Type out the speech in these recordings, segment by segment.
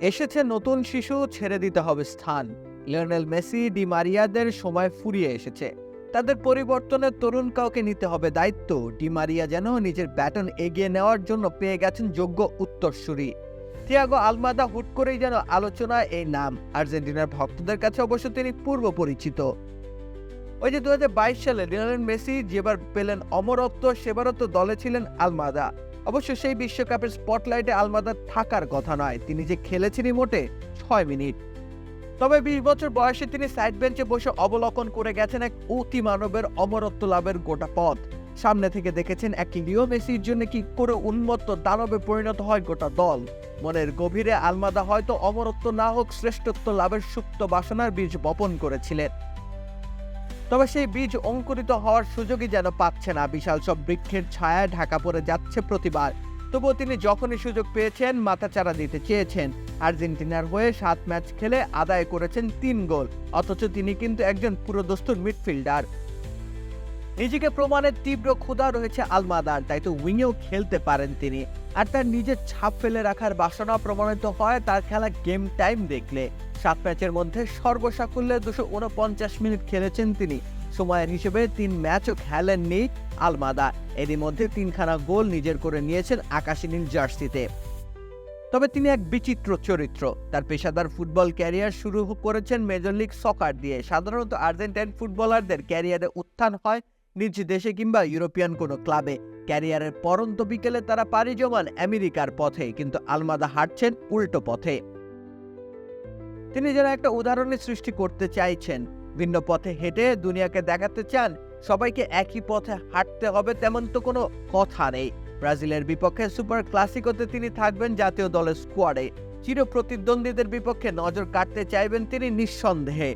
এসেছে নতুন শিশু, ছেড়ে দিতে হবে স্থান। লিওনেল মেসি, ডি মারিয়াদের সময় ফুরিয়ে এসেছে। তাদের পরিবর্তনের তরুণ কাউকে নিতে হবে দায়িত্ব। ডি মারিয়া যেন নিজের ব্যাটন এগিয়ে নেওয়ার জন্য পেয়ে গেছেন যোগ্য উত্তরসূরি। থিয়াগো আলমাদা হুট করেই যেন আলোচনায় এই নাম। আর্জেন্টিনার ভক্তদের কাছে অবশ্য তিনি পূর্ব পরিচিত। ওই যে দু হাজার বাইশ সালে লিওনেল মেসি যেবার পেলেন অমরত্ব, সেবারও তো দলে ছিলেন আলমাদা। অবশ্য সেই বিশ্বকাপের স্পটলাইটে আলমাদার থাকার কথা নয়, তিনি যে খেলেছিলেন মোটে ছয় মিনিট। তবে বিশ বছর বয়সে তিনি সাইড বেঞ্চে বসে অবলোকন করে গেছেন এক অতি মানবের অমরত্ব লাভের গোটা পথ। সামনে থেকে দেখেছেন এক লিও মেসির জন্য কি করে উন্মত্ত দানবে পরিণত হয় গোটা দল। মনের গভীরে আলমাদা হয়তো অমরত্ব না হোক শ্রেষ্ঠত্ব লাভের সুপ্ত বাসনার বীজ বপন করেছিলেন। তবে সেই বীজ অঙ্কুরিত হওয়ার সুযোগই যেন পাচ্ছে না। বিশাল সব বৃক্ষের ছায়ায় ঢাকা পড়ে যাচ্ছে প্রতিবার। তবুও তিনি যখনই সুযোগ পেয়েছেন, মাথাচাড়া দিতে চেয়েছেন। আর্জেন্টিনার হয়ে সাত ম্যাচ খেলে আদায় করেছেন তিন গোল। অথচ তিনি কিন্তু একজন পুরোদস্তুর মিডফিল্ডার। নিজেকে প্রমাণের তীব্র ক্ষুধা রয়েছে আলমাদার, তাই তো উইংয়েও খেলতে পারেন তিনি। আর তার নিজের ছাপ ফেলে রাখার বাসনা প্রমাণিত হয় তার খেলা গেম টাইম দেখলে। সাত ম্যাচের মধ্যে সর্বসাকুল্যে দুশো উনপঞ্চাশ মিনিট খেলেছেন তিনি। সময়ের হিসেবে তিন ম্যাচও খেলেননি আলমাদা এরই মধ্যে তিনখানা গোল নিজের করে নিয়েছেন আকাশী নীল জার্সিতে। তবে তিনি এক বিচিত্র চরিত্র। তার পেশাদার ফুটবল ক্যারিয়ার শুরু করেছেন মেজর লিগ সকার দিয়ে। সাধারণত আর্জেন্টাইন ফুটবলারদের ক্যারিয়ারে উত্থান হয় নিজ দেশে কিংবা ইউরোপিয়ান কোনো ক্লাবে। ক্যারিয়ারের পরন্ত বিকেলে তারা পাড়ি জমান আমেরিকার পথে, কিন্তু আলমাদা হাঁটছেন উল্টো পথে। তিনি যেন একটা উদাহরণের সৃষ্টি করতে চাইছেন। ভিন্ন পথে হেঁটে দুনিয়াকে দেখাতে চান, সবাইকে একই পথে হাঁটতে হবে তেমন তো কোনো কথা নেই। ব্রাজিলের বিপক্ষে সুপার ক্লাসিকোতে তিনি থাকবেন জাতীয় দলের স্কোয়াডে। চির প্রতিদ্বন্দ্বীদের বিপক্ষে নজর কাটতে চাইবেন তিনি নিঃসন্দেহে।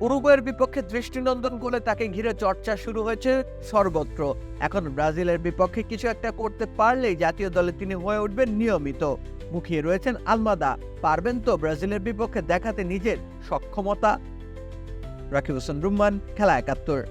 উরুগুয়ের বিপক্ষে দৃষ্টিনন্দন গোলে তাকে ঘিরে চর্চা শুরু হয়েছে সর্বত্র। এখন ব্রাজিলের বিপক্ষে কিছু একটা করতে পারলেই জাতীয় দলে তিনি হয়ে উঠবেন নিয়মিত। মুখিয়ে রয়েছেন আলমাদা। পারবেন তো ব্রাজিলের বিপক্ষে দেখাতে নিজের সক্ষমতা? রাকিব হোসেন রুম্মান, খেলা একাত্তর।